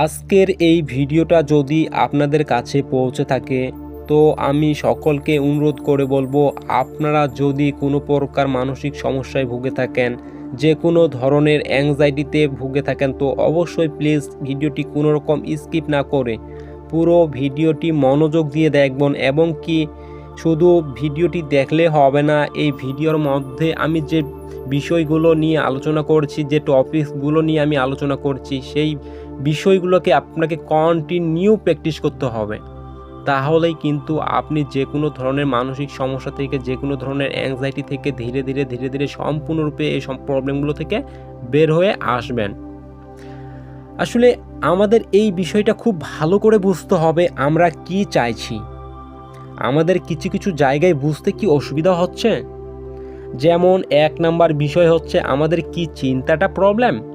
আজকের এই ভিডিওটা যদি আপনাদের কাছে পৌঁছে থাকে, তো আমি সকলকে অনুরোধ করে বলব, আপনারা যদি কোনো প্রকার মানসিক সমস্যায় ভুগে থাকেন যে কোনো ধরনের অ্যাংজাইটিতে ভুগে থাকেন, তো অবশ্যই প্লিজ ভিডিওটি কোনো রকম স্কিপ না করে পুরো ভিডিওটি মনোযোগ দিয়ে দেখবেন এবং কি শুধু ভিডিওটি দেখলে হবে না, এই ভিডিওর মধ্যে আমি যে বিষয়গুলো নিয়ে আলোচনা করছি, যে টপিকসগুলো নিয়ে আমি আলোচনা করছি, সেই বিষয়গুলোকে আপনাকে কন্টিনিউ প্র্যাকটিস করতে হবে। তাহলেই কিন্তু আপনি যে কোনো ধরনের মানসিক সমস্যা থেকে যে কোনো ধরনের অ্যাংজাইটি থেকে ধীরে ধীরে ধীরে ধীরে সম্পূর্ণরূপে এই প্রবলেমগুলো থেকে বের হয়ে আসবেন। আসলে আমাদের এই বিষয়টা খুব ভালো করে বুঝতে হবে আমরা কি চাইছি। আমাদের কিছু কিছু জায়গায় বুঝতে কি অসুবিধা হচ্ছে? যেমন এক নাম্বার বিষয় হচ্ছে আমাদের কি চিন্তাটা প্রবলেম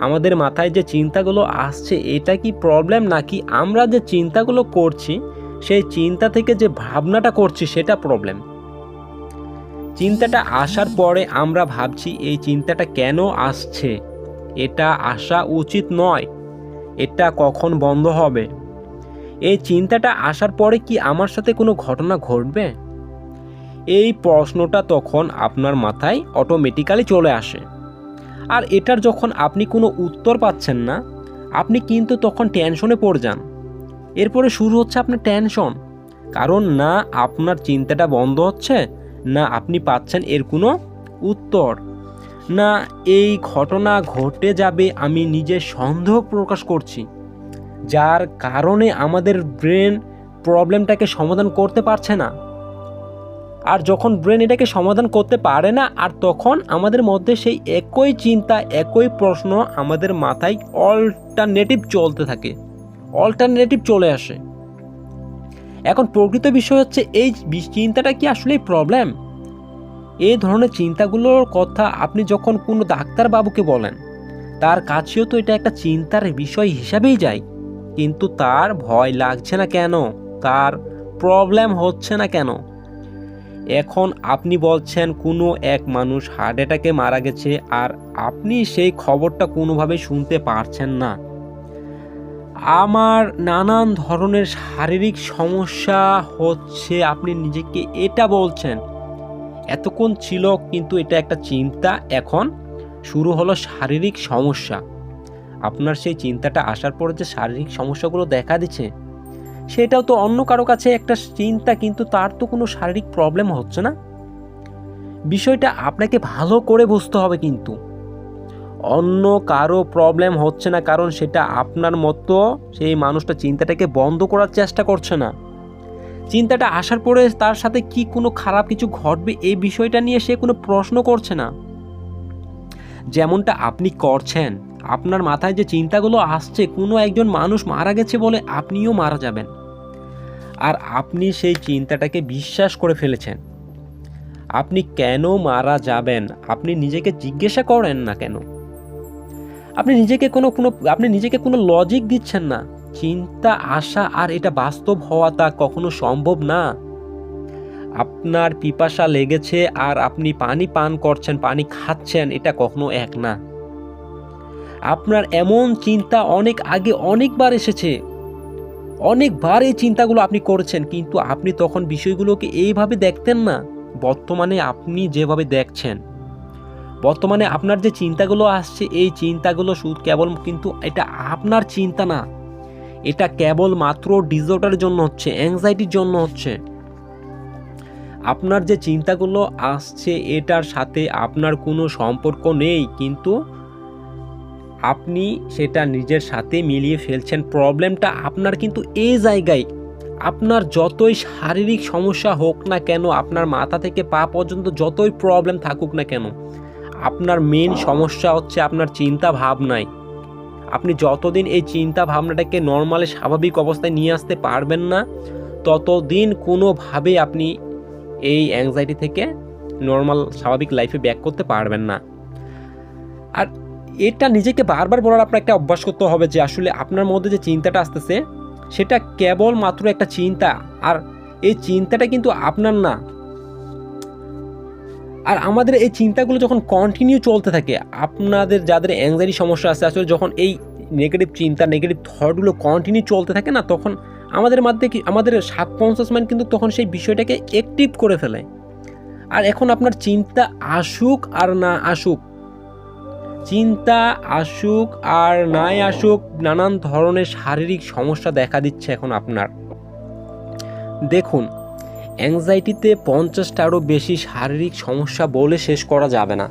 আমাদের মাথায় যে চিন্তাগুলো আসছে, এটা কি প্রবলেম নাকি আমরা যে চিন্তাগুলো করছি, সেই চিন্তা থেকে যে ভাবনাটা করছি, সেটা প্রবলেম চিন্তাটা আসার পরে আমরা ভাবছি, এই চিন্তাটা কেন আসছে? এটা আসা উচিত নয়। এটা কখন বন্ধ হবে? এই চিন্তাটা আসার পরে কি আমার সাথে কোনো ঘটনা ঘটবে? এই প্রশ্নটা তখন আপনার মাথায় অটোমেটিক্যালি চলে আসে। আর এটার যখন আপনি কোনো উত্তর পাচ্ছেন না, আপনি কিন্তু তখন টেনশনে পড়ে যান। এরপরে শুরু হচ্ছে আপনার টেনশন। কারণ না আপনার চিন্তাটা বন্ধ হচ্ছে, না আপনি পাচ্ছেন এর কোনো উত্তর। না এই ঘটনা ঘটে যাবে আমি নিজে সন্দেহ প্রকাশ করছি, যার কারণে আমাদের ব্রেন প্রবলেমটাকে সমাধান করতে পারছে না। আর যখন ব্রেন এটাকে সমাধান করতে পারে না, আর তখন আমাদের মধ্যে সেই একই চিন্তা, একই প্রশ্ন আমাদের মাথায় অল্টারনেটিভ চলতে থাকে অল্টারনেটিভ চলে আসে। এখন প্রকৃত বিষয় হচ্ছে, এই চিন্তাটা কি আসলে প্রবলেম এই ধরনের চিন্তাগুলোর কথা আপনি যখন কোনো ডাক্তারবাবুকে বলেন, তার কাছেও তো এটা একটা চিন্তার বিষয় হিসাবেই যায়। কিন্তু তার ভয় লাগছে না কেন? তার প্রবলেম হচ্ছে না কেন? এখন আপনি বলছেন কোনো এক মানুষ হার্ট অ্যাটাকে মারা গেছে আর আপনি সেই খবরটা কোনোভাবে শুনতে পারছেন না। আমার নানান ধরনের শারীরিক সমস্যা হচ্ছে, আপনি নিজেকে এটা বলছেন। এতক্ষণ ছিল কিন্তু এটা একটা চিন্তা, এখন শুরু হলো শারীরিক সমস্যা। আপনার সেই চিন্তাটা আসার পর যে শারীরিক সমস্যাগুলো দেখা দিচ্ছে সেটাও তো অন্য কারও কাছে একটা চিন্তা, কিন্তু তার তো কোনো শারীরিক প্রবলেম হচ্ছে না। বিষয়টা আপনাকে ভালো করে বুঝতে হবে কিন্তু। অন্য কারও প্রবলেম হচ্ছে না, কারণ সেটা আপনার মতো সেই মানুষটা চিন্তাটাকে বন্ধ করার চেষ্টা করছে না। চিন্তাটা আসার পরে তার সাথে কি কোনো খারাপ কিছু ঘটবে, এই বিষয়টা নিয়ে সে কোনো প্রশ্ন করছে না। যেমনটা আপনি করছেন আপনার মাথায় যে চিন্তাগুলো আসছে, কোনো একজন মানুষ মারা গেছে বলে আপনিও মারা যাবেন। আর আপনি সেই চিন্তাটাকে বিশ্বাস করে ফেলেছেন। আপনি কেন মারা যাবেন? আপনি নিজেকে জিজ্ঞাসা করেন না কেন? আপনি নিজেকে কোনো কোনো, আপনি নিজেকে কোনো লজিক দিচ্ছেন না। চিন্তা আসা আর এটা বাস্তব হওয়া তা কখনো সম্ভব না। আপনার পিপাসা লেগেছে আর আপনি পানি পান করছেন, পানি খাচ্ছেন, এটা কখনো এক না। আপনার এমন চিন্তা অনেক আগে অনেকবার এসেছে। অনেকবার এই চিন্তাগুলো আপনি করেছেন, কিন্তু আপনি তখন বিষয়গুলোকে এইভাবে দেখতেন না। বর্তমানে আপনি যেভাবে দেখছেন, বর্তমানে আপনার যে চিন্তাগুলো আসছে, এই চিন্তাগুলো শুধু কেবল কিন্তু এটা আপনার চিন্তা না। এটা কেবল মাত্র ডিজর্ডারের জন্য হচ্ছে অ্যাংজাইটির জন্য হচ্ছে। আপনার যে চিন্তাগুলো আসছে, এটার সাথে আপনার কোনো সম্পর্ক নেই, কিন্তু আপনি সেটা নিজের সাথে মিলিয়ে ফেলছেন। প্রবলেমটা আপনার কিন্তু এই জায়গায়। আপনার যতই শারীরিক সমস্যা হোক না কেন আপনার মাথা থেকে পা পর্যন্ত যতই প্রবলেম থাকুক না কেন আপনার মেন সমস্যা হচ্ছে আপনার চিন্তা ভাবনায়। আপনি যতদিন এই চিন্তা ভাবনাটাকে নর্মালি স্বাভাবিক অবস্থায় নিয়ে আসতে পারবেন না ততদিন কোনোভাবে আপনি এই অ্যাংজাইটি থেকে নর্মাল স্বাভাবিক লাইফে ব্যাক করতে পারবেন না। আর এটা নিজেকে বারবার বলার আপনার একটা অভ্যাস করতে হবে যে আসলে আপনার মধ্যে যে চিন্তাটা আসতেছে, সেটা কেবল মাত্র একটা চিন্তা। আর এই চিন্তাটা কিন্তু আপনার না। আর আমাদের এই চিন্তাগুলো যখন কন্টিনিউ চলতে থাকে, আপনাদের যাদের অ্যাংজাইটি সমস্যা আছে, আসলে যখন এই নেগেটিভ চিন্তা নেগেটিভ থটগুলো কন্টিনিউ চলতে থাকে না, তখন আমাদের মধ্যে কি, আমাদের সাবকনসিয়াস মাইন্ড কিন্তু তখন সেই বিষয়টাকে অ্যাক্টিভ করে ফেলে। আর এখন আপনার চিন্তা আসুক আর না আসুক চিন্তা আসুক আর নাই আসুক, নানান ধরনের শারীরিক সমস্যা দেখা দিচ্ছে এখন আপনার। দেখুন অ্যাংজাইটিতে পঞ্চাশটারও বেশি শারীরিক সমস্যা বলে শেষ করা যাবে না।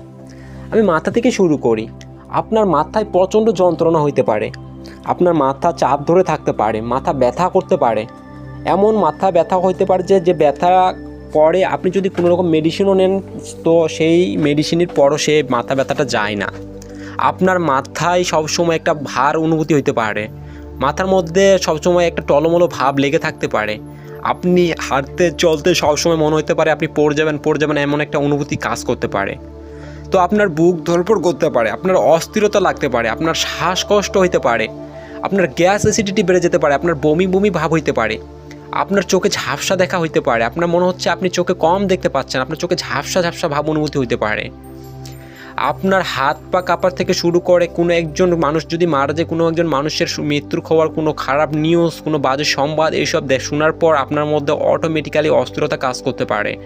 আমি মাথা থেকে শুরু করি। আপনার মাথায় প্রচণ্ড যন্ত্রণা হইতে পারে। আপনার মাথা চাপ ধরে থাকতে পারে, মাথা ব্যথা করতে পারে। এমন মাথা ব্যথা হইতে পারে যে যে ব্যথা পরে আপনি যদি কোনো রকম মেডিসিনও নেন, তো সেই মেডিসিনের পরও সে মাথা ব্যথাটা যায় না। আপনার মাথায় সবসময় একটা ভার অনুভূতি হইতে পারে। মাথার মধ্যে সবসময় একটা টলমলো ভাব লেগে থাকতে পারে। আপনি হাঁটতে, চলতে সবসময় মনে হতে পারে আপনি পড়ে যাবেন পড়ে যাবেন এমন একটা অনুভূতি কাজ করতে পারে। তো আপনার বুক ধরপড় করতে পারে, আপনার অস্থিরতা লাগতে পারে, আপনার শ্বাসকষ্ট হইতে পারে, আপনার গ্যাস অ্যাসিডিটি বেড়ে যেতে পারে, আপনার বমি বমি ভাব হইতে পারে, আপনার চোখে ঝাপসা দেখা হইতে পারে, আপনার মনে হচ্ছে আপনি চোখে কম দেখতে পাচ্ছেন, আপনার চোখে ঝাপসা ঝাপসা ভাব অনুভূতি হইতে পারে। আপনার হাত পা কাপার থেকে শুরু করে কোনো একজন মানুষ যদি মারা যায়, কোনো একজন মানুষের মৃত্যুর খবর, কোনো খারাপ নিউজ কোনো বাজে সংবাদ, এইসব শোনার পর আপনার মধ্যে অটোমেটিক্যালি অস্থিরতা কাজ করতে পারে।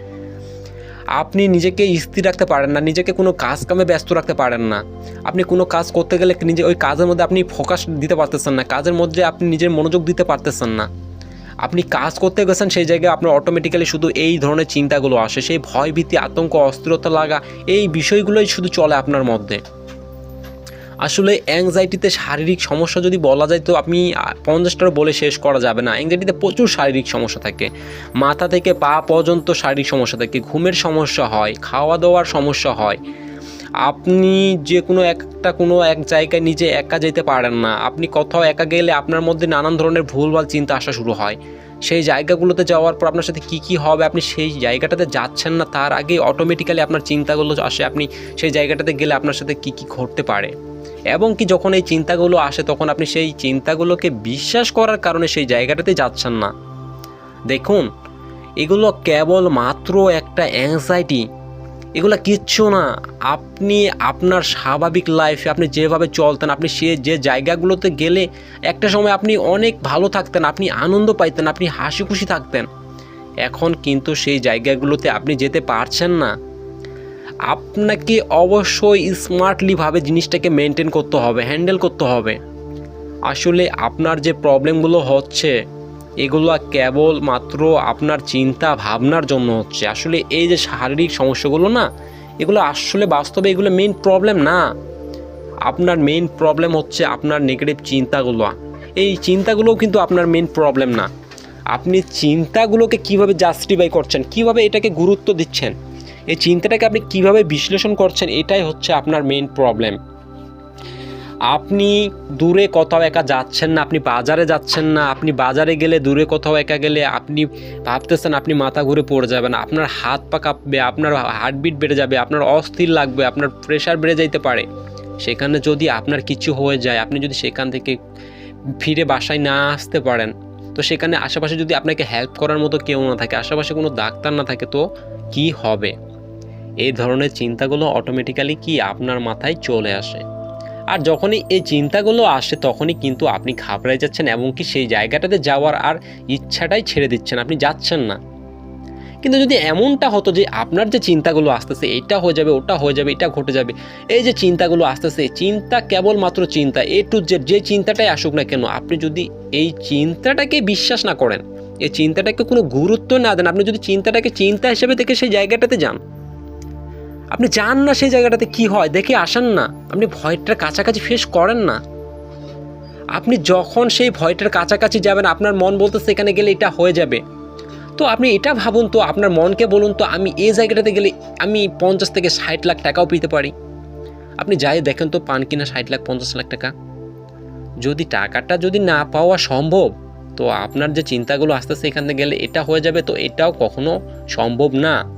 আপনি নিজেকে স্থির রাখতে পারেন না, নিজেকে কোনো কাজ কামে ব্যস্ত রাখতে পারেন না। আপনি কোনো কাজ করতে গেলে নিজে ওই কাজের মধ্যে আপনি ফোকাস দিতে পারতেছেন না, কাজের মধ্যে আপনি নিজের মনোযোগ দিতে পারতেছেন না। আপনি কাজ করতে গেছেন সেই জায়গায় আপনার অটোমেটিক্যালি শুধু এই ধরনের চিন্তাগুলো আসে সেই ভয়ভীতি আতঙ্ক অস্থিরতা লাগা এই বিষয়গুলোই শুধু চলে আপনার মধ্যে। আসলে অ্যাংজাইটিতে শারীরিক সমস্যা যদি বলা যায় তো আপনি আহ, পঞ্চাশটারও বলে শেষ করা যাবে না। অ্যাংজাইটিতে প্রচুর শারীরিক সমস্যা থাকে। মাথা থেকে পা পর্যন্ত শারীরিক সমস্যা থাকে। ঘুমের সমস্যা হয় খাওয়া দাওয়ার সমস্যা হয়। আপনি যে কোনো একটা কোনো এক জায়গায় নিজে একা যেতে পারেন না। আপনি কোথাও একা গেলে আপনার মধ্যে নানান ধরনের ভুলভাল চিন্তা আসা শুরু হয়। সেই জায়গাগুলোতে যাওয়ার পর আপনার সাথে কী কী হবে, আপনি সেই জায়গাটাতে যাচ্ছেন না, তার আগে অটোমেটিক্যালি আপনার চিন্তাগুলো আসে, আপনি সেই জায়গাটাতে গেলে আপনার সাথে কী কী ঘটতে পারে। এবং কি যখন এই চিন্তাগুলো আসে, তখন আপনি সেই চিন্তাগুলোকে বিশ্বাস করার কারণে সেই জায়গাটাতে যাচ্ছেন না। দেখুন, এগুলো কেবল মাত্র একটা অ্যাংজাইটি এগুলো কিচ্ছু না। আপনি আপনার স্বাভাবিক লাইফে আপনি যেভাবে চলতেন, আপনি সে যে জায়গাগুলোতে গেলে একটা সময় আপনি অনেক ভালো থাকতেন, আপনি আনন্দ পাইতেন, আপনি হাসি খুশি থাকতেন। এখন কিন্তু সেই জায়গাগুলোতে আপনি যেতে পারছেন না। আপনাকে অবশ্যই স্মার্টলিভাবে জিনিসটাকে মেনটেন করতে হবে হ্যান্ডেল করতে হবে। আসলে আপনার যে প্রবলেমগুলো হচ্ছে এগুলো কেবল মাত্র আপনার চিন্তা, ভাবনার জন্য হচ্ছে। আসলে এই যে শারীরিক সমস্যাগুলো না, এগুলো আসলে বাস্তবে এগুলো মেইন প্রবলেম না। আপনার মেইন প্রবলেম হচ্ছে আপনার নেগেটিভ চিন্তাগুলো। এই চিন্তাগুলোও কিন্তু আপনার মেইন প্রবলেম না। আপনি চিন্তাগুলোকে কীভাবে জাস্টিফাই করছেন, কীভাবে এটাকে গুরুত্ব দিচ্ছেন, এই চিন্তাটাকে আপনি কীভাবে বিশ্লেষণ করছেন, এটাই হচ্ছে আপনার মেইন প্রবলেম আপনি দূরে কোথাও একা যাচ্ছেন না, আপনি বাজারে যাচ্ছেন না, আপনি বাজারে গেলে দূরে কোথাও একা গেলে আপনি ভাবতেছেন আপনি মাথা ঘুরে পড়ে যাবেন, আপনার হাত পা কাঁপবে, আপনার হার্টবিট বেড়ে যাবে, আপনার অস্থির লাগবে, আপনার প্রেশার বেড়ে যাইতে পারে। সেখানে যদি আপনার কিছু হয়ে যায়, আপনি যদি সেখান থেকে ফিরে বাসায় না আসতে পারেন, তো সেখানে আশেপাশে যদি আপনাকে হেল্প করার মতো কেউ না থাকে, আশেপাশে কোনো ডাক্তার না থাকে, তো কি হবে? এই ধরনের চিন্তাগুলো অটোমেটিক্যালি কি আপনার মাথায় চলে আসে? আর যখনই এই চিন্তাগুলো আসে, তখনই কিন্তু আপনি ঘাবড়াই যাচ্ছেন এবং কি সেই জায়গাটাতে যাওয়ার আর ইচ্ছাটাই ছেড়ে দিচ্ছেন, আপনি যাচ্ছেন না। কিন্তু যদি এমনটা হতো যে আপনার যে চিন্তাগুলো আসতেছে, এটা হয়ে যাবে, ওটা হয়ে যাবে, এটা ঘটে যাবে, এই যে চিন্তাগুলো আসতেছে চিন্তা কেবলমাত্র চিন্তা এ টু জেড যে চিন্তাটাই আসুক না কেন, আপনি যদি এই চিন্তাটাকে বিশ্বাস না করেন, এই চিন্তাটাকে কোনো গুরুত্ব না দেন, আপনি যদি চিন্তাটাকে চিন্তা হিসেবে দেখে সেই জায়গাটাতে যান আপনি যান না সেই জায়গাটাতে, কি হয়? দেখে আসেন না। আপনি ভয়টার কাছাকাছি ফেস করেন না। আপনি যখন সেই ভয়টার কাছাকাছি যাবেন, আপনার মন বলতে সেখানে গেলে এটা হয়ে যাবে। তো আপনি এটা ভাবুন তো, আপনার মনকে বলুন তো, আমি এই জায়গাটাতে গেলে আমি পঞ্চাশ থেকে ষাট লাখ টাকাও পেতে পারি। আপনি যাই দেখেন তো, পান কিনা ষাট লাখ, পঞ্চাশ লাখ টাকা। যদি টাকাটা যদি না পাওয়া সম্ভব, তো আপনার যে চিন্তাগুলো আসতেছে এখানে গেলে এটা হয়ে যাবে, তো এটাও কখনো সম্ভব না।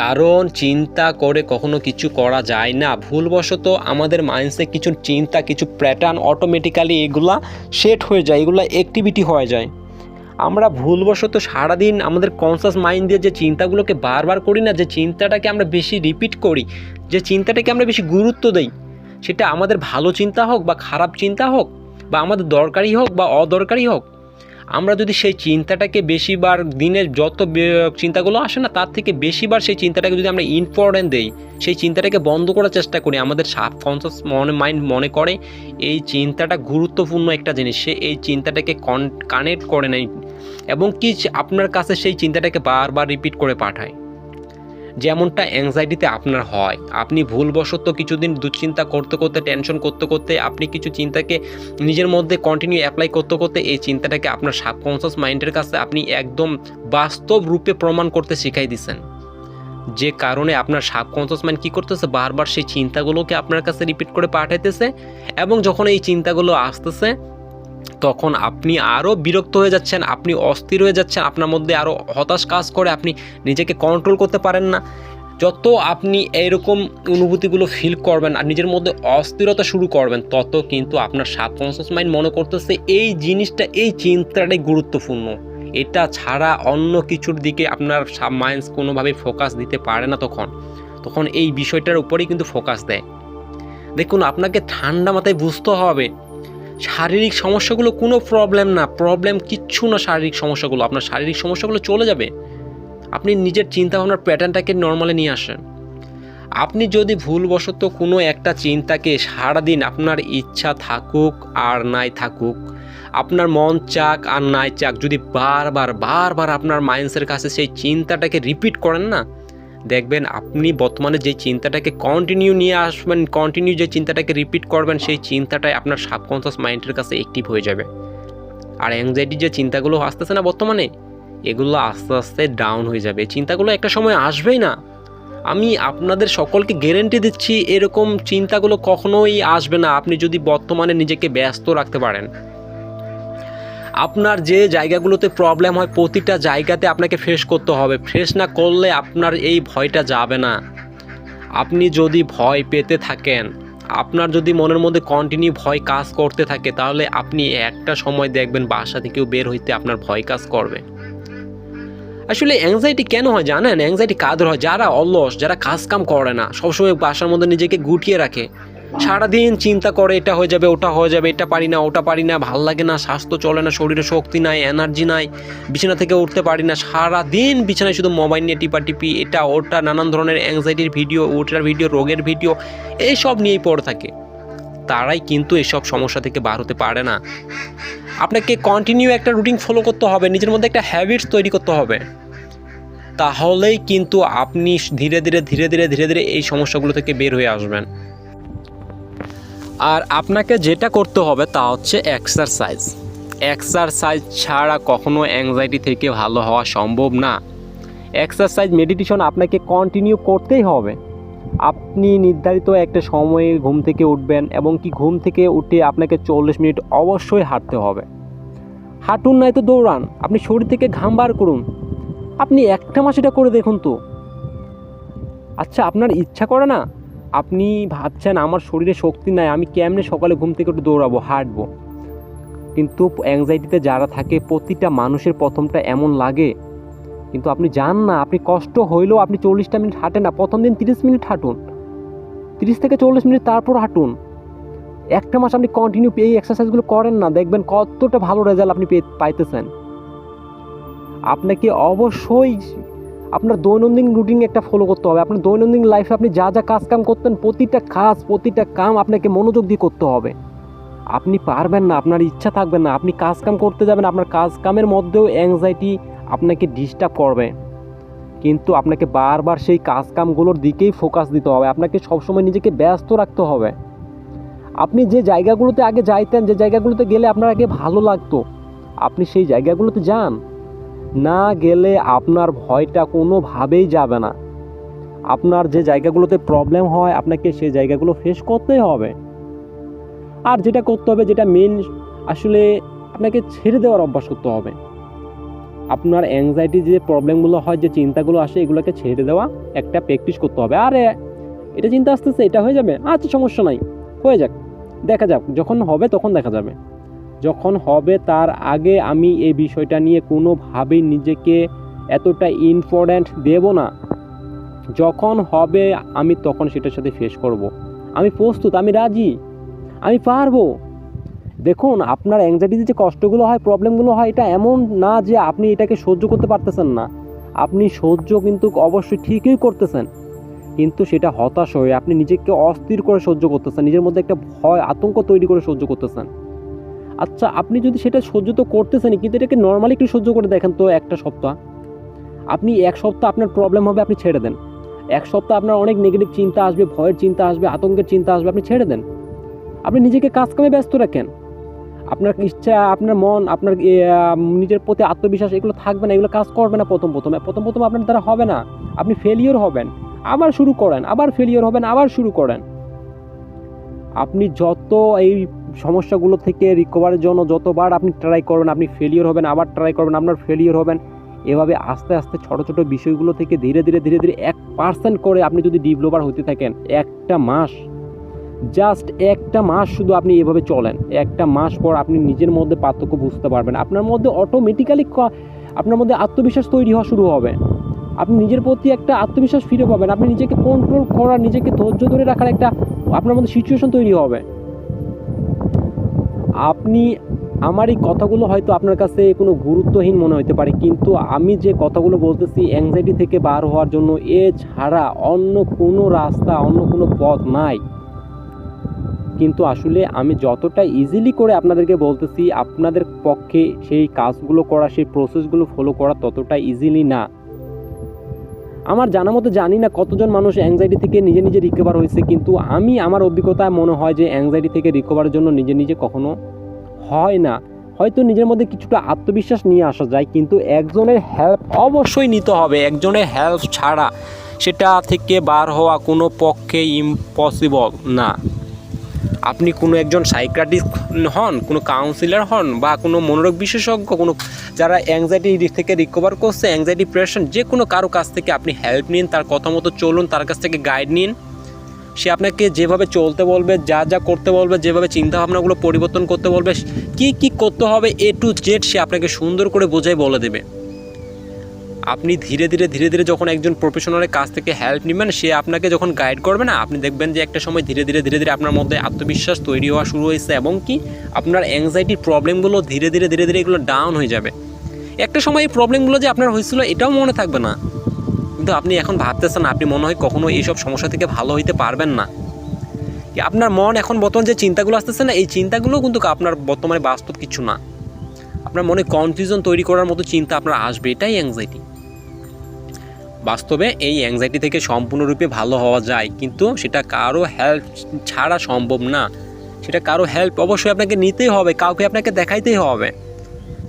কারণ চিন্তা করে কখনো কিছু করা যায় না। ভুলবশত আমাদের মাইন্ডসে কিছু চিন্তা, কিছু প্যাটার্ন অটোমেটিক্যালি এগুলা সেট হয়ে যায়, এগুলো অ্যাক্টিভিটি হয়ে যায়। আমরা ভুলবশত সারাদিন আমাদের কনসাস মাইন্ড দিয়ে যে চিন্তাগুলোকে বারবার করি না, যে চিন্তাটাকে আমরা বেশি রিপিট করি, যে চিন্তাটাকে আমরা বেশি গুরুত্ব দেই, সেটা আমাদের ভালো চিন্তা হোক বা খারাপ চিন্তা হোক বা আমাদের দরকারি হোক বা অদরকারি হোক আমরা যদি সেই চিন্তাটাকে বেশিবার দিনের যত চিন্তাগুলো আসে না, তার থেকে বেশিবার সেই চিন্তাটাকে যদি আমরা ইম্পর্টেন্ট দেই, সেই চিন্তাটাকে বন্ধ করার চেষ্টা করি, আমাদের সাবকনসিয়াস মনে মাইন্ড মনে করে, এই চিন্তাটা গুরুত্বপূর্ণ একটা জিনিস। সে এই চিন্তাটাকে কানেক্ট করে নেয় এবং কি আপনার কাছে সেই চিন্তাটাকে বারবার রিপিট করে পাঠায়। যেমনটা অ্যাংজাইটিতে আপনার হয়। আপনি ভুলবশত কিছুদিন দুশ্চিন্তা করতে করতে টেনশন করতে করতে, আপনি কিছু চিন্তাকে নিজের মধ্যে কন্টিনিউ অ্যাপ্লাই করতে করতে, এই চিন্তাটাকে আপনার সাবকনসিয়াস মাইন্ডের কাছে আপনি একদম বাস্তব রূপে প্রমাণ করতে শিখাই দিচ্ছেন যে কারণে আপনার সাবকনসিয়াস মাইন্ড কী করতেছে? বারবার সেই চিন্তাগুলোকে আপনার কাছে রিপিট করে পাঠাইতেছে এবং যখন এই চিন্তাগুলো আসতেছে তখন আপনি আরও বিরক্ত হয়ে যাচ্ছেন, আপনি অস্থির হয়ে যাচ্ছেন, আপনার মধ্যে আরও হতাশ কাজ করে আপনি নিজেকে কন্ট্রোল করতে পারেন না। যত আপনি এইরকম অনুভূতিগুলো ফিল করবেন আর নিজের মধ্যে অস্থিরতা শুরু করবেন, তত কিন্তু আপনার সাত সাবকনসিয়াস মাইন্ড মনে করতেছে এই জিনিসটা, এই চিন্তাটাই গুরুত্বপূর্ণ। এটা ছাড়া অন্য কিছুর দিকে আপনার সাব মাইন্ডস কোনোভাবে ফোকাস দিতে পারে না তখন। তখন এই বিষয়টার উপরেই কিন্তু ফোকাস দেয়। দেখুন, আপনাকে ঠান্ডা মাথায় বুঝতে হবে শারীরিক সমস্যাগুলো কোনো প্রবলেম না প্রবলেম কিচ্ছু না শারীরিক সমস্যাগুলো। আপনার শারীরিক সমস্যাগুলো চলে যাবে। আপনি নিজের চিন্তাভাবনার প্যাটার্নটাকে নর্মালে নিয়ে আসেন। আপনি যদি ভুলবশত কোনো একটা চিন্তাকে সারাদিন আপনার ইচ্ছা থাকুক আর নাই থাকুক, আপনার মন চাক আর নাই চাক, যদি বারবার বারবার আপনার মাইন্ডসের কাছে সেই চিন্তাটাকে রিপিট করেন না দেখবেন আপনি বর্তমানে যে চিন্তাটাকে কন্টিনিউ নিয়ে আসবেন কন্টিনিউ যে চিন্তাটাকে রিপিট করবেন, সেই চিন্তাটাই আপনার সাবকনসিয়াস মাইন্ডের কাছে অ্যাক্টিভ হয়ে যাবে। আর অ্যাংজাইটি যে চিন্তাগুলো আসতেছে না বর্তমানে, এগুলো আস্তে আস্তে ডাউন হয়ে যাবে। চিন্তাগুলো একটা সময় আসবেই না। আমি আপনাদের সকলকে গ্যারেন্টি দিচ্ছি, এরকম চিন্তাগুলো কখনোই আসবে না। আপনি যদি বর্তমানে নিজেকে ব্যস্ত রাখতে পারেন আপনার যে জায়গাগুলোতে প্রবলেম হয়, প্রতিটা জায়গাতে আপনাকে ফেস করতে হবে। ফেস না করলে আপনার এই ভয়টা যাবে না। আপনি যদি ভয় পেতে থাকেন, আপনার যদি মনের মধ্যে কন্টিনিউ ভয় কাজ করতে থাকে, তাহলে আপনি একটা সময় দেখবেন বাসা থেকেও বের হইতে আপনার ভয় কাজ করবে। আসলে অ্যাংজাইটি কেন হয় জানেন? অ্যাংজাইটি কাদের হয়? যারা অলস, যারা কাজ কাম করে না, সবসময় বাসার মধ্যে নিজেকে গুটিয়ে রাখে। সারাদিন চিন্তা করে এটা হয়ে যাবে, ওটা হয়ে যাবে, এটা পারি না, ওটা পারি না, ভালো লাগে না, স্বাস্থ্য চলে না, শরীরে শক্তি নাই এনার্জি নাই, বিছানা থেকে উঠতে পারি না, সারাদিন বিছানায় শুধু মোবাইল নিয়ে টিপা টিপি এটা, ওটা, নানান ধরনের অ্যাংজাইটির ভিডিও ওটার ভিডিও রোগের ভিডিও এইসব নিয়েই পড়ে থাকে। তারাই কিন্তু এসব সমস্যা থেকে বার হতে পারে না। আপনাকে কন্টিনিউ একটা রুটিন ফলো করতে হবে, নিজের মধ্যে একটা হ্যাবিটস তৈরি করতে হবে। তাহলেই কিন্তু আপনি ধীরে ধীরে ধীরে ধীরে ধীরে ধীরে এই সমস্যাগুলো থেকে বের হয়ে আসবেন। আর আপনাকে যেটা করতে হবে তা হচ্ছে এক্সারসাইজ এক্সারসাইজ ছাড়া কখনো অ্যাংজাইটি থেকে ভালো হওয়া সম্ভব না। এক্সারসাইজ মেডিটেশন আপনাকে কন্টিনিউ করতেই হবে। আপনি নির্ধারিত একটা সময়ে ঘুম থেকে উঠবেন এবং কি ঘুম থেকে উঠে আপনাকে চল্লিশ মিনিট অবশ্যই হাঁটতে হবে। হাঁটুন নাই তো দৌড়ান, আপনি শরীর থেকে ঘাম বার করুন। আপনি একটা মাস এটা করে দেখুন তো। আচ্ছা আপনার ইচ্ছা করে না? আপনি ভাবছেন আমার শরীরে শক্তি নাই, আমি কেমনে সকালে ঘুম থেকে একটু দৌড়াবো, হাঁটবো? কিন্তু অ্যাংজাইটিতে যারা থাকে, প্রতিটা মানুষের প্রথমটা এমন লাগে। কিন্তু আপনি যান না, আপনি কষ্ট হইলেও আপনি চল্লিশটা মিনিট হাঁটেন না, প্রথম দিন তিরিশ মিনিট হাঁটুন। তিরিশ থেকে চল্লিশ মিনিট তারপর হাঁটুন। একটা মাস আপনি কন্টিনিউ এই এক্সারসাইজগুলো করেন না, দেখবেন কতটা ভালো রেজাল্ট আপনি পাইতেছেন। আপনাকে অবশ্যই আপনার দৈনন্দিন রুটিন একটা ফলো করতে হবে। আপনার দৈনন্দিন লাইফে আপনি যা যা কাজ কাম করতেন, প্রতিটা কাজ, প্রতিটা কাম আপনাকে মনোযোগ দিয়ে করতে হবে। আপনি পারবেন না, আপনার ইচ্ছা থাকবে না, আপনি কাজ কাম করতে যাবেন, আপনার কাজ কামের মধ্যেও অ্যাংজাইটি আপনাকে ডিস্টার্ব করবে। কিন্তু আপনাকে বারবার সেই কাজ কামগুলোর দিকেই ফোকাস দিতে হবে। আপনাকে সবসময় নিজেকে ব্যস্ত রাখতে হবে। আপনি যে জায়গাগুলোতে আগে যাইতেন, যে জায়গাগুলোতে গেলে আপনার আগে ভালো লাগতো, আপনি সেই জায়গাগুলোতে যান। না গেলে আপনার ভয়টা কোনোভাবেই যাবে না। আপনার যে জায়গাগুলোতে প্রবলেম হয়, আপনাকে সেই জায়গাগুলো ফেস করতেই হবে। আর যেটা করতে হবে, যেটা মেন আসলে আপনাকে ছেড়ে দেওয়ার অভ্যাস করতে হবে। আপনার অ্যাংজাইটি যে প্রবলেমগুলো হয়, যে চিন্তাগুলো আসে, এগুলোকে ছেড়ে দেওয়া একটা প্র্যাকটিস করতে হবে। আরে, এটা চিন্তা আসতেছে, এটা হয়ে যাবে? আচ্ছা সমস্যা নাই, হয়ে যাক। দেখা যাক, যখন হবে, তখন দেখা যাবে। যখন হবে তার আগে আমি এই বিষয়টা নিয়ে কোনোভাবেই নিজেকে এতটা ইম্পর্ট্যান্ট দেব না। যখন হবে আমি তখন সেটার সাথে ফেস করব। আমি প্রস্তুত, আমি রাজি, আমি পারব। দেখুন, আপনার অ্যাংজাইটিতে যে কষ্টগুলো হয় প্রবলেমগুলো হয়, এটা এমন না যে আপনি এটাকে সহ্য করতে পারতেছেন না। আপনি সহ্য কিন্তু অবশ্যই ঠিকই করতেছেন। কিন্তু সেটা হতাশ হয়ে আপনি নিজেকে অস্থির করে সহ্য করতেছেন, নিজের মধ্যে একটা ভয়, আতঙ্ক তৈরি করে সহ্য করতেছেন। আচ্ছা আপনি যদি সেটা সহ্য তো করতেছেন কিন্তু এটাকে নর্মালি একটু সহ্য করে দেখেন তো একটা সপ্তাহ। আপনি এক সপ্তাহ আপনার প্রবলেম হবে, আপনি ছেড়ে দেন। এক সপ্তাহ আপনার অনেক নেগেটিভ চিন্তা আসবে, ভয়ের চিন্তা আসবে, আতঙ্কের চিন্তা আসবে, আপনি ছেড়ে দেন। আপনি নিজেকে কাজ কামে ব্যস্ত রাখেন। আপনার ইচ্ছা, আপনার মন, আপনার নিজের প্রতি আত্মবিশ্বাস, এগুলো থাকবে না, এগুলো কাজ করবে না প্রথম প্রথমে। প্রথম প্রথম আপনার দ্বারা হবে না। আপনি ফেলিওর হবেন। আবার শুরু করেন, আবার ফেলিওর হবেন, আবার শুরু করেন। আপনি যত এই সমস্যাগুলো থেকে রিকভারের জন্য যতবার আপনি ট্রাই করবেন, আপনি ফেলিওর হবেন, আবার ট্রাই করবেন, আপনার ফেলিওর হবেন, এভাবে আস্তে আস্তে ছোট ছোট বিষয়গুলো থেকে ধীরে ধীরে ধীরে ধীরে এক পার্সেন্ট করে আপনি যদি ডেভেলপার হতে থাকেন, একটা মাস জাস্ট একটা মাস শুধু আপনি এভাবে চলেন। একটা মাস পর আপনি নিজের মধ্যে পার্থক্য বুঝতে পারবেন। আপনার মধ্যে অটোমেটিক্যালি আপনার মধ্যে আত্মবিশ্বাস তৈরি হওয়া শুরু হবে। আপনি নিজের প্রতি একটা আত্মবিশ্বাস ফিরে পাবেন। আপনি নিজেকে কন্ট্রোল করার, নিজেকে ধৈর্য ধরে রাখার একটা আপনার মধ্যে সিচুয়েশন তৈরি হবে। আপনি আমার এই কথাগুলো হয়তো আপনার কাছে কোনো গুরুত্বহীন মনে হতে পারে, কিন্তু আমি যে কথাগুলো বলতেছি অ্যাংজাইটি থেকে বার হওয়ার জন্য, এ ছাড়া অন্য কোনো রাস্তা, অন্য কোনো পথ নাই। কিন্তু আসলে আমি যতটা ইজিলি করে আপনাদেরকে বলতেছি, আপনাদের পক্ষে সেই কাজগুলো করা, সেই প্রসেসগুলো ফলো করা ততটা ইজিলি না। আমার জানা মতো জানি না কতজন মানুষ অ্যাংজাইটি থেকে নিজে নিজে রিকভার হয়েছে, কিন্তু আমি আমার অভিজ্ঞতায় মনে হয় যে অ্যাংজাইটি থেকে রিকভারের জন্য নিজে নিজে কখনো হয় না। হয়তো নিজের মধ্যে কিছুটা আত্মবিশ্বাস নিয়ে আসা যায়, কিন্তু একজনের হেল্প অবশ্যই নিতে হবে। একজনের হেল্প ছাড়া সেটা থেকে বার হওয়া কোনো পক্ষে ইম্পসিবল না। আপনি কোনো একজন সাইক্রাটিস্ট হন, কোনো কাউন্সিলর হন বা কোনো মনোরোগ বিশেষজ্ঞ, কোনো যারা অ্যাংজাইটি থেকে রিকভার করছে অ্যাংজাইটি ডিপ্রেশন যে কোনো কারও কাছ থেকে আপনি হেল্প নিন, তার কথা মতো চলুন, তার কাছ থেকে গাইড নিন। সে আপনাকে যেভাবে চলতে বলবে, যা যা করতে বলবে, যেভাবে চিন্তাভাবনাগুলো পরিবর্তন করতে বলবে, কি কি করতে হবে এ টু জেড সে আপনাকে সুন্দর করে বোঝাই বলে দেবে। আপনি ধীরে ধীরে ধীরে ধীরে যখন একজন প্রফেশনালের কাছ থেকে হেল্প নেবেন, সে আপনাকে যখন গাইড করবে না, আপনি দেখবেন যে একটা সময় ধীরে ধীরে ধীরে ধীরে আপনার মধ্যে আত্মবিশ্বাস তৈরি হওয়া শুরু হয়েছে এবং কি আপনার অ্যাংজাইটির প্রবলেমগুলো ধীরে ধীরে ধীরে ধীরে এগুলো ডাউন হয়ে যাবে। একটা সময় এই প্রবলেমগুলো যে আপনার হয়েছিল, এটাও মনে থাকবে না। কিন্তু আপনি এখন ভাবতেছেন, আপনি মনে হয় কখনো এইসব সমস্যা থেকে ভালো হইতে পারবেন না। আপনার মন এখন বর্তমান যে চিন্তাগুলো আসতেছে না, এই চিন্তাগুলো কিন্তু আপনার বর্তমানে বাস্তব কিছু না। আপনার মনে কনফিউশন তৈরি করার মতো চিন্তা আপনার আসবে, এটাই অ্যাংজাইটি বাস্তবে এই অ্যাংজাইটি থেকে সম্পূর্ণরূপে ভালো হওয়া যায়, কিন্তু সেটা কারও হেল্প ছাড়া সম্ভব না। সেটা কারও হেল্প অবশ্যই আপনাকে নিতেই হবে, কাউকে আপনাকে দেখাইতেই হবে।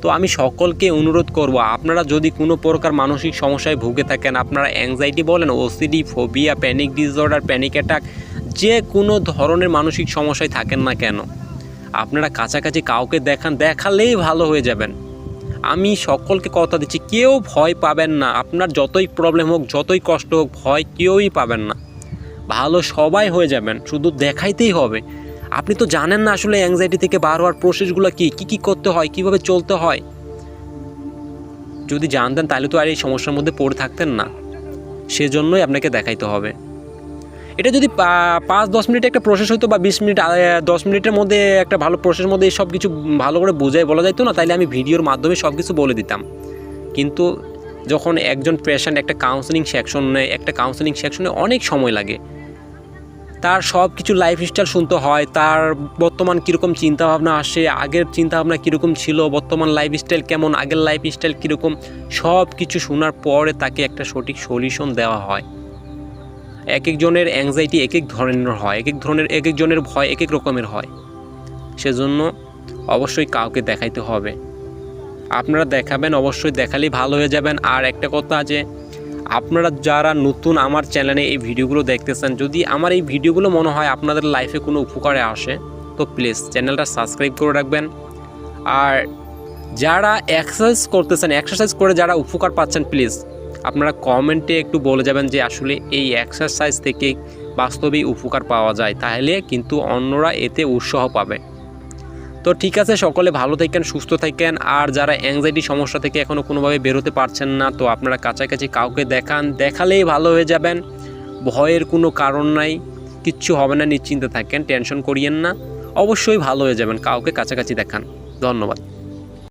তো আমি সকলকে অনুরোধ করব, আপনারা যদি কোনো প্রকার মানসিক সমস্যায় ভুগে থাকেন, আপনারা অ্যাংজাইটি বলেন OCD phobia panic disorder panic attack যে কোনো ধরনের মানসিক সমস্যায় থাকেন না কেন, আপনারা কাছাকাছি কাউকে দেখান, দেখালেই ভালো হয়ে যাবেন। আমি সকলকে কথা দিচ্ছি, কেউ ভয় পাবেন না। আপনার যতই প্রবলেম হোক, যতই কষ্ট হোক, ভয় কেউই পাবেন না। ভালো সবাই হয়ে যাবেন, শুধু দেখাইতেই হবে। আপনি তো জানেন না আসলে অ্যাংজাইটি থেকে বার হওয়ার প্রসেসগুলো কী কী কী করতে হয়, কীভাবে চলতে হয়। যদি জানতেন তাহলে তো আর এই সমস্যার মধ্যে পড়ে থাকতেন না। সেজন্যই আপনাকে দেখাইতে হবে। এটা যদি পাঁচ, দশ মিনিটে একটা প্রসেস হতো বা বিশ মিনিট দশ মিনিটের মধ্যে একটা ভালো প্রসেস মধ্যে সব কিছু ভালো করে বোঝাই বলা যাইতো না, তাইলে আমি ভিডিওর মাধ্যমে সব কিছু বলে দিতাম। কিন্তু যখন একজন পেশেন্ট একটা কাউন্সেলিং সেকশনে একটা কাউন্সেলিং সেকশনে অনেক সময় লাগে। তার সব কিছু লাইফস্টাইল শুনতে হয়, তার বর্তমান কীরকম চিন্তাভাবনা আসে, আগের চিন্তাভাবনা কীরকম ছিল, বর্তমান লাইফস্টাইল কেমন, আগের লাইফস্টাইল কীরকম, সব কিছু শোনার পরে তাকে একটা সঠিক সলিউশন দেওয়া হয়। এক একজনের অ্যাংজাইটি এক এক ধরনের হয় এক এক ধরনের এক একজনের ভয় এক এক রকমের হয়। সেজন্য অবশ্যই কাউকে দেখাইতে হবে। আপনারা দেখাবেন, অবশ্যই দেখালেই ভালো হয়ে যাবেন। আর একটা কথা যে আপনারা যারা নতুন আমার চ্যানেলে এই ভিডিওগুলো দেখতেছেন, যদি আমার এই ভিডিওগুলো মনে হয় আপনাদের লাইফে কোনো উপকারে আসে, তো প্লিজ চ্যানেলটা সাবস্ক্রাইব করে রাখবেন। আর যারা এক্সারসাইজ করতেছেন এক্সারসাইজ করে যারা উপকার পাচ্ছেন প্লিজ আপনারা কমেন্টে একটু বলে যাবেন যে আসলে এই এক্সারসাইজ থেকে বাস্তবেই উপকার পাওয়া যায়, তাহলে কিন্তু অন্যরা এতে উৎসাহ পাবে। তো ঠিক আছে, সকলে ভালো থাকেন, সুস্থ থাকেন, আর যারা অ্যাংজাইটি সমস্যা থেকে এখনও কোনোভাবে বেরোতে পারছেন না, তো আপনারা কাছাকাছি কাউকে দেখান, দেখালেই ভালো হয়ে যাবেন, ভয়ের কোনো কারণ নাই, কিচ্ছু হবে না, নিশ্চিন্তে থাকেন, টেনশন করিয়েন না, অবশ্যই ভালো হয়ে যাবেন, কাউকে কাছাকাছি দেখান, ধন্যবাদ।